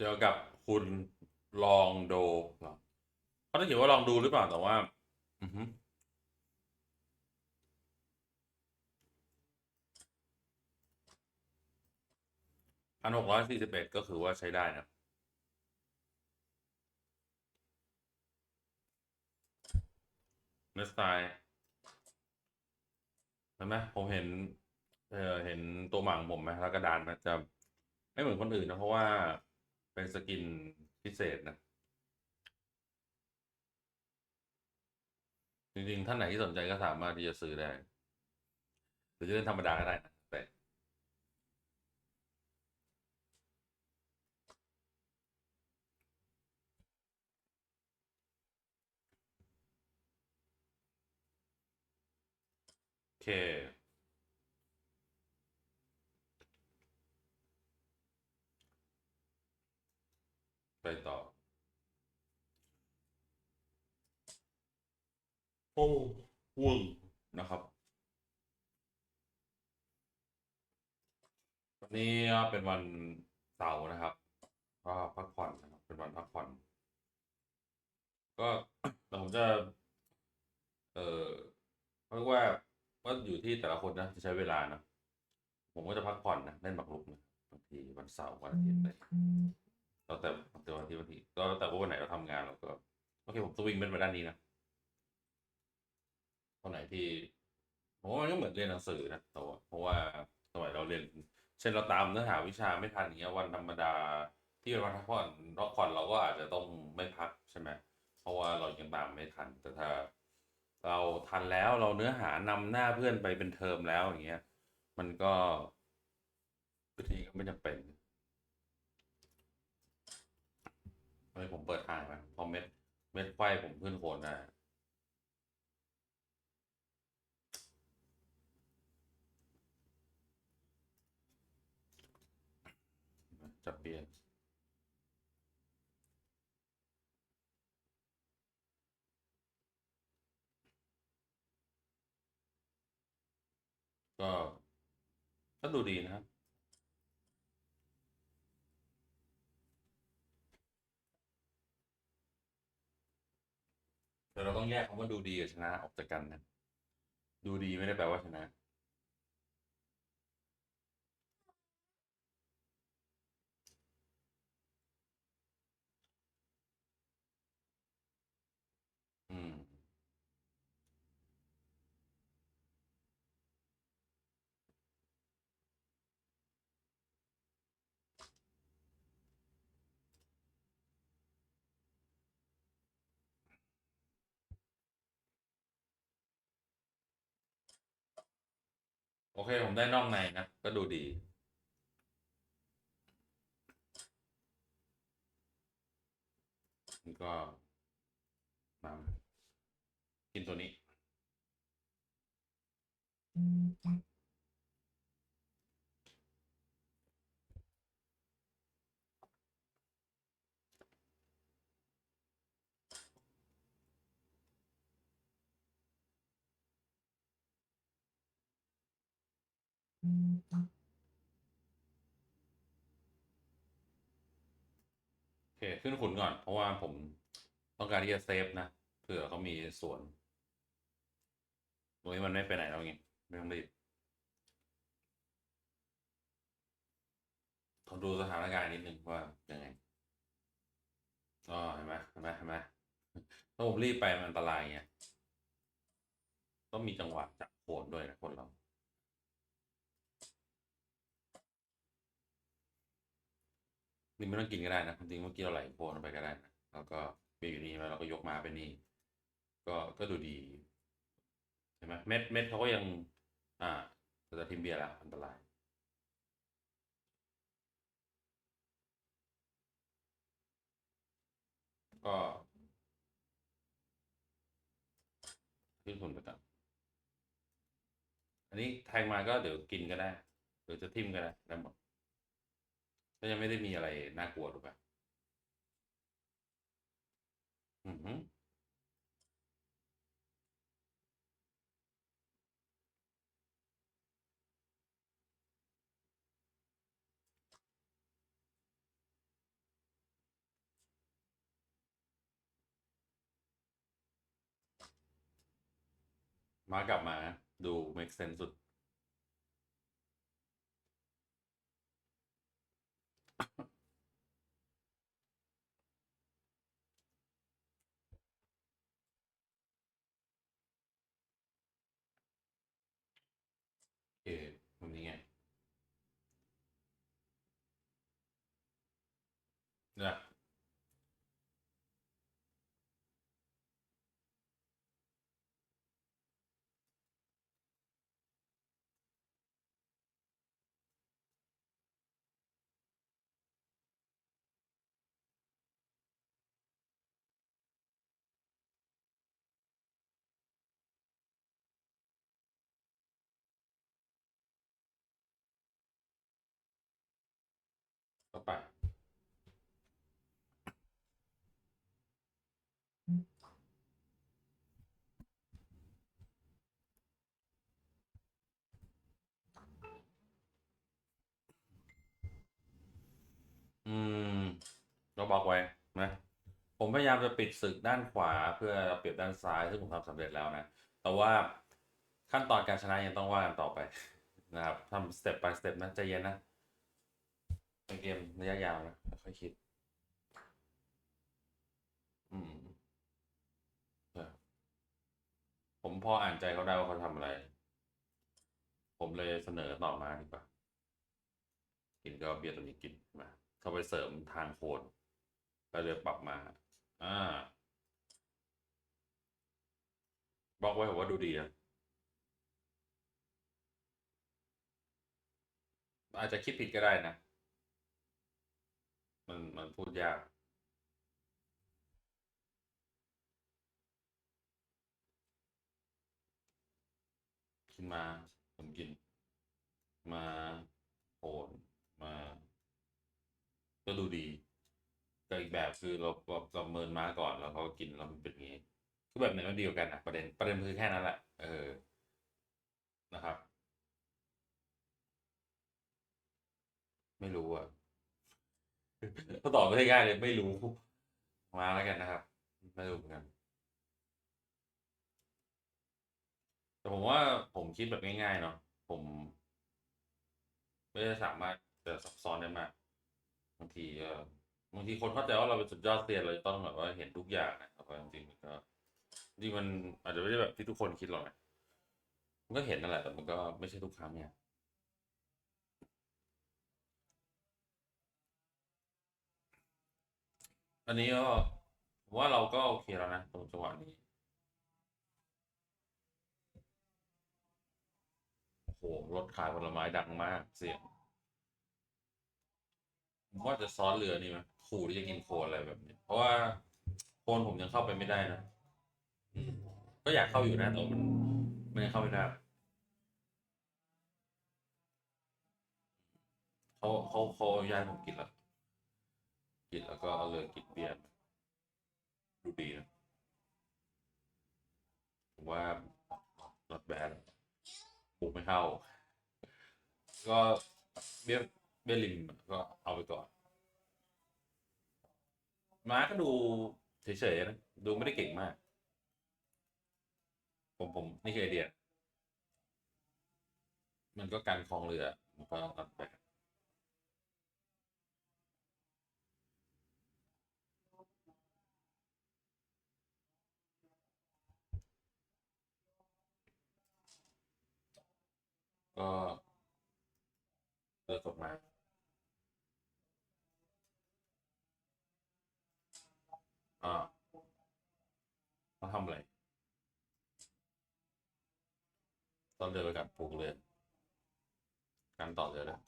เกี่ยวกับคุณลองโดเขาต้องเขียนว่าลองดูหรือเปล่าแต่ว่า อือฮึพันหกร้อยสี่สิบเอ็ดก็คือว่าใช้ได้นะเนื้อสไตล์เห็นไหมผมเห็น เออเห็นตัวหมางผมไหมแล้วกระดานมันจะไม่เหมือนคนอื่นนะเพราะว่า เป็นสกินพิเศษนะ จริงๆ ท่านไหนที่สนใจก็สามารถที่จะซื้อได้ หรือจะเล่นธรรมดาก็ได้นะแต่โอเค ไปต่อโอ้วงนะครับ วันนี้เป็นวันเสาร์นะครับ ก็พักผ่อนนะครับ เป็นวันพักผ่อน ก็แต่ผมจะ เออเรียกว่าก็อยู่ที่แต่ละคนนะจะใช้เวลานะผมก็จะพักผ่อนนะเล่นหมากรุกนะบางทีวันเสาร์วันอาทิตย์อะไรแล้วแต่ แต่วันทิตย์วันทิตย์ก็แต่ว่าวันไหนเราทำงานเราก็โอเคผมสวิงเป็นไปด้านนี้นะวันไหนที่ผมว่ามันก็เหมือนเรียนหนังสือนะแต่ว่าเพราะว่าสมัยเราเรียน เช่นเราตามเนื้อหาวิชาไม่ทันอย่างเงี้ย วันธรรมดาที่เป็นวันพักผ่อนพักผ่อนเราก็อาจจะต้องไม่พักใช่ไหมเพราะว่าเรายังตามไม่ทัน แต่ถ้า เราทันแล้วเราเนื้อหานำหน้าเพื่อนไปเป็นเทอมแล้วอย่างเงี้ย มันก็บางทีก็ไม่จำเป็นทำไมผมเปิดทางนะพอเม็ดเม็ดไฟผมขึ้นโคนได้จะเปลี่ยนก็ก็ดูดีนะครับ แต่เราต้องแยกคำว่าดูดีกับชนะออกจากกันนะ ดูดีไม่ได้แปลว่าชนะ เคผมได้น่องในนะ ก็ดูดีนี่ก็มากินตัวนี้ โอเค ขึ้นขุนก่อน เพราะว่าผมต้องการที่จะเซฟนะ เผื่อเขามีสวนตรงนี้มันไม่ไปไหนแล้วไงไม่ต้องรีบขอดูสถานการณ์นิดนึงว่ายังไงอ๋อเห็นไหมเห็นไหมเห็นไหมถ้าผมรีบไปมันอันตรายไงต้องมีจังหวะจับโคนด้วยนะคนเรา นี่ไม่ต้องกินก็ได้นะจริงๆเมื่อกี้เราไหลโคนลงไปก็ได้นะแล้วก็มีอยู่นี่มาเราก็ยกมาเป็นนี่ก็ก็ดูดีเห็นไหมเม็ดเม็ดเขาก็ยัง อ่าแต่จะทิมเบียร์แล้วอันตรายก็ขึ้นทุนไปก่อนอันนี้แทงมาก็เดี๋ยวกินก็ได้ หรือจะทิมก็ได้ได้หมด ก็ยังไม่ได้มีอะไรน่ากลัวหรือเปล่าอือฮึมากลับมาดูแม็กเซนสุด นะ ต่อไป อืม เราบอกไว้นะผมพยายามจะปิดศึกด้านขวาเพื่อเปรียบด้านซ้ายซึ่งผมทำสำเร็จแล้วนะ แต่ว่าขั้นตอนการชนะยังต้องว่ากันต่อไปนะครับทำสเต็ป by สเต็ปนะใจเย็นนะเป็นเกมระยะยาวนะค่อยคิด อืมผมพออ่านใจเขาได้ว่าเขาทำอะไร ผมเลยเสนอต่อมาดีกว่า กินก็เอาเบียร์ตัวนี้กินมา เข้าไปเสริมทางโคน แล้วเลยปรับมา อ่าบอกไว้ผมว่าดูดีนะอาจจะคิดผิดก็ได้นะ มันมันพูดยาก ขึ้นมาผมกิน มาโอนมา ก็ดูดี แต่อีกแบบคือเราเราประเมินมาก่อนแล้วเขากินแล้วมันเป็นอย่างนี้คือแบบไหนมันดีกว่ากันอะประเด็นประเด็นคือแค่นั้นแหละเออนะครับ ไม่รู้อะก็ตอบไม่ได้ง่ายเลยไม่รู้มาแล้วกันนะครับ ไม่รู้เหมือนกันแต่ผมว่าผมคิดแบบง่ายๆเนาะผม ไม่ได้สามารถจะซับซ้อนได้มากบางทีก็ บางทีคนเข้าใจว่าเราเป็นสุดยอดเซียนเราจะต้องแบบว่าเห็นทุกอย่างนะแต่ว่าจริงๆมันก็จริงมันอาจจะไม่ได้แบบที่ทุกคนคิดหรอกนะมันก็เห็นนั่นแหละแต่มันก็ไม่ใช่ทุกครั้งเนี่ยอันนี้ก็ผมว่าเราก็โอเคแล้วนะตรงจังหวะนี้โอ้โหรถขายผลไม้ดังมากเสียงผมว่าจะซ้อนเรือนี่ไหม ขู่ที่จะกินโคลนอะไรแบบนี้ เพราะว่าโคลนผมยังเข้าไปไม่ได้นะอืมก็อยากเข้าอยู่นะแต่ว่ามันมันยังเข้าไม่ได้เขาเขาเขาอนุญาตผมกินแล้วกินแล้วก็เอาเรือกินเบียร์ดูดีนะผมว่า not bad ปลูกไม่เข้า ก็เบี้ยเบี้ยริมก็เอาไปก่อน ม้าก็ดูเฉยๆนะดูไม่ได้เก่งมาก ผมผมนี่คือไอเดีย มันก็การคลองเรือมันก็ตัดแบบก็เรือตกมา อ่าเขาทำอะไร ตอนเรือไปกับปลูกเรือการต่อเรือเลย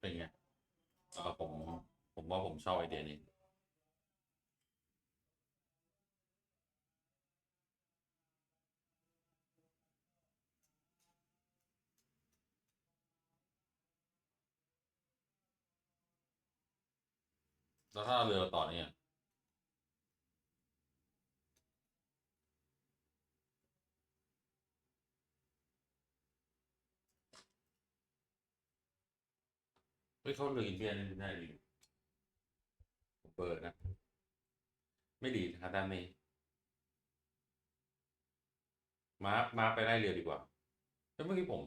เป็นไงเออผม ผมว่าผมชอบไอเดียนี้ แล้วถ้าเรือต่อเนี่ยเฮ้ยเขาเรืออินเดียนี่ได้ดีเบอร์นะ ไม่ดีนะครับด้านนี้มาร์คมาไปได้เรือดีกว่าแล้วเมื่อกี้ผม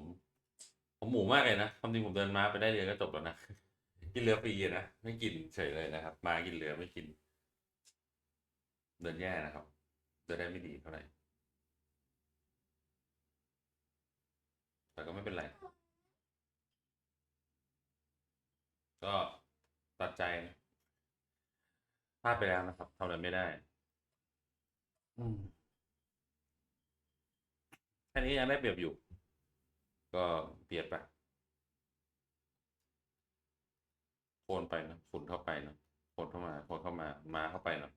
ผมหมูมากเลยนะความจริงผมเดินมาไปได้เรือก็จบแล้วนะ กินเรือฟรีอะนะไม่กินเฉยเลยนะครับ มากินเรือไม่กิน เดินแย่นะครับ เดินได้ไม่ดีเท่าไหร่แต่ก็ไม่เป็นไร ก็ตัดใจนะพลาดไปแล้วนะครับทำอะไรไม่ได้ อืมแค่นี้ยังได้เปรียบอยู่ ก็เปรียบไป โคนไปนะฝุ่นเข้าไปนะโคนเข้ามาโคนเข้ามามาเข้าไปนะ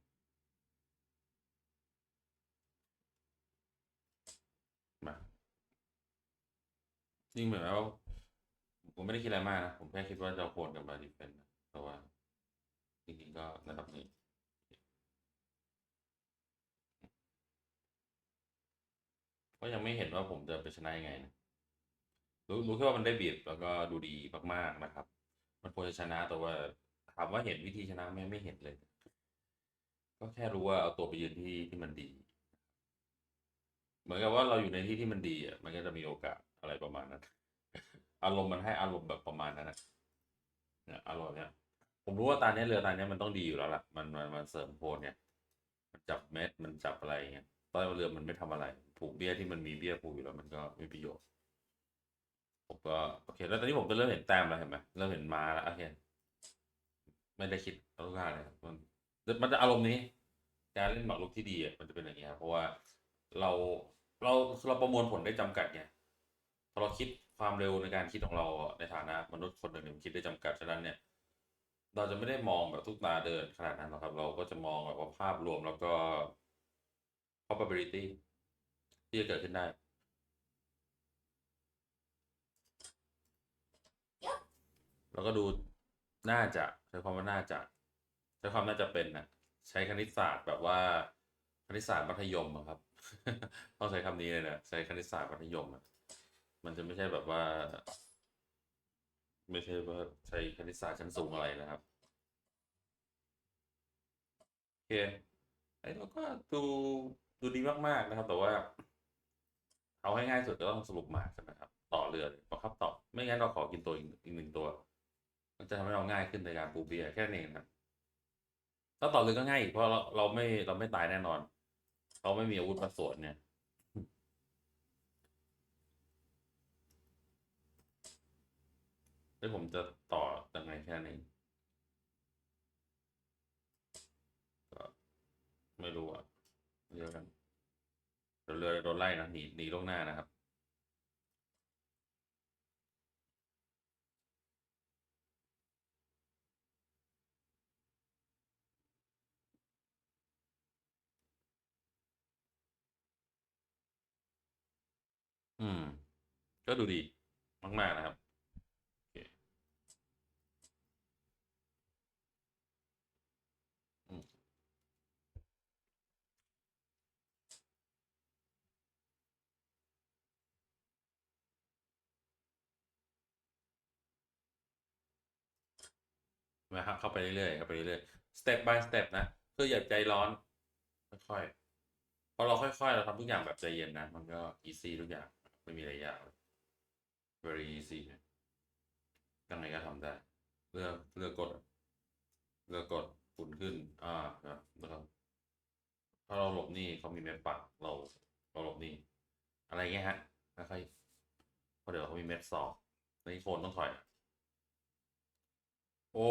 มาจริงเหมือนแล้วผมไม่ได้คิดอะไรมากนะผมแค่คิดว่าจะโคนกับมาดีเฟนนะแต่ว่าจริงๆก็ระดับนี้ก็ยังไม่เห็นว่าผมจะไปชนะยังไงนะรู้รู้แค่ว่ามันได้บีบแล้วก็ดูดีมากๆนะครับ มันควรจะชนะแต่ว่าถามว่าเห็นวิธีชนะไหมไม่เห็นเลย ก็แค่รู้ว่าเอาตัวไปยืนที่ที่มันดี เหมือนกับว่าเราอยู่ในที่ที่มันดีอะมันก็จะมีโอกาสอะไรประมาณนั้น อารมณ์มันให้อารมณ์แบบประมาณนั้นนะเนี่ยอารมณ์เนี้ยผมรู้ว่าตาเนี้ยเรือตาเนี้ยมันต้องดีอยู่แล้วล่ะมันมันมันเสริมโคนเนี่ยมันจับเม็ดมันจับอะไรเงี้ยตอนเรือมันไม่ทำอะไร ผูกเบี้ยที่มันมีเบี้ยผูกอยู่แล้วมันก็ไม่มีประโยชน์ ผมก็โอเค แล้วตอนนี้ผมก็เริ่มเห็นแต้มแล้วเห็นไหมเริ่มเห็นมาแล้วโอเคไม่ได้คิดเอาลูกค้าเลยมันมันจะอารมณ์นี้ การเล่นหมากรุกที่ดีอะมันจะเป็นอย่างนี้ครับเพราะว่าเราเราเราประมวลผลได้จำกัดไงพอเราคิดความเร็วในการคิดของเราในฐานะมนุษย์คนหนึ่งมันคิดได้จำกัดฉะนั้นเนี่ย เราจะไม่ได้มองแบบทุกตาเดินขนาดนั้นหรอกครับ เราก็จะมองแบบว่าภาพรวมแล้วก็ probability ที่จะเกิดขึ้นได้ แล้วก็ดูน่าจะใช้ความว่าน่าจะใช้ความน่าจะเป็นนะใช้คณิตศาสตร์แบบว่าคณิตศาสตร์มัธยมครับ ต้องใช้คำนี้เลยนะใช้คณิตศาสตร์มัธยมอะมันจะไม่ใช่แบบว่า ไม่ใช่ว่าใช้คณิตศาสตร์ชั้นสูงอะไรนะครับโอเคไอ้เราก็ดูดูดีมากๆนะครับ แต่ว่า เอาให้ง่ายสุดก็ต้องสรุปมาใช่ไหมครับ ต่อเรือเลยบังคับต่อ ไม่งั้นเราขอกินตัวอีกอีกหนึ่งตัว จะทำให้เราง่ายขึ้นในการปูเบียแค่นั้นเองครับถ้าต่อเรือก็ง่ายอีกเพราะเราเราไม่เราไม่ตายแน่นอนเราไม่มีอาวุธมาสวนเนี่ยแล้วผมจะต่อยังไงแค่นี้ก็ไม่รู้อะเรือกันเดี๋ยวเรือโดนไล่นะหนีหนีลงหน้านะครับ อืม ก็ดูดีมาก ๆ นะครับโอเคอืมนะครับเข้าไปเรื่อยๆเข้าไปเรื่อยๆ step by step นะคืออย่าใจร้อน ค่อยๆพอเราค่อยๆ เราทำทุกอย่างแบบใจเย็นนะ มันก็ easy ทุกอย่าง ไม่มีอะไรยาก very easy ยังไงก็ทำได้ เลือกเลือกกด เลือกกดปุ่นขึ้น อ่าครับนะครับถ้าเราหลบนี่เขามีแมปปักเรา เราหลบนี่ อะไรเงี้ยฮะค่อยๆเพราะเดี๋ยวเขามีเม็ดสอบในโคนต้องถอย โอ้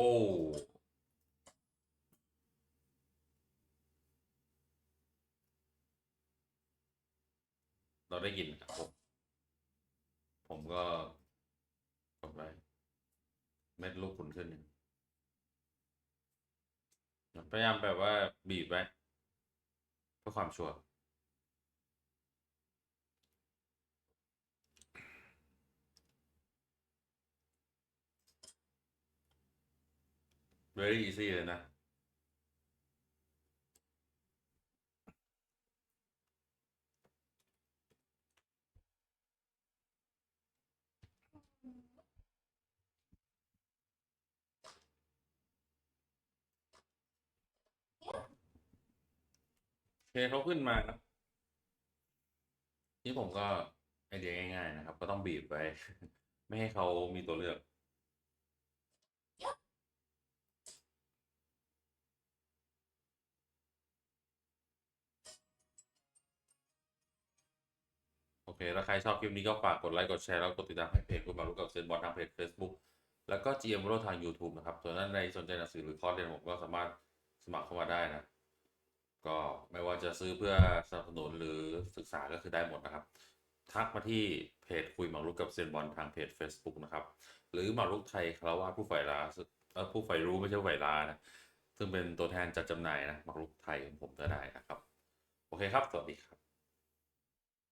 เราได้ยินครับผม ผมก็กดไว้เม็ดลูกขุนขึ้นพยายามแบบว่าบีบไว้เพื่อความชัวร์ very easy เลยนะ เขาขึ้นมานะนี่ผมก็ไอเดียง่ายๆนะครับ ก็ต้องบีบไป ไม่ให้เขามีตัวเลือก โอเค แล้วใครชอบคลิปนี้ก็ฝากกดไลค์กดแชร์แล้วกดติดตามให้เพจคุณมารุกับเซนบอลทางเพจ Facebook แล้วก็ GM โรทาง YouTube นะครับส่วนนั้นในสนใจหนังสือหรือคอร์สเรียนผมก็สามารถสมัครเข้ามาได้นะ ก็ไม่ว่าจะซื้อเพื่อสนับสนุนหรือศึกษาก็คือได้หมดนะครับ ทักมาที่เพจคุยหมากรุกกับเซียนบอลทางเพจ Facebook นะครับ หรือหมากรุกไทยคารวาผู้ฝ่าซึ่งเอ่อผู้ฝ่ายรู้ไม่ใช่ฝ่ายลานะซึ่งเป็นตัวแทนจัดจำหน่ายนะหมากรุกไทยของผมก็ได้นะครับ โอเคครับ สวัสดีครับ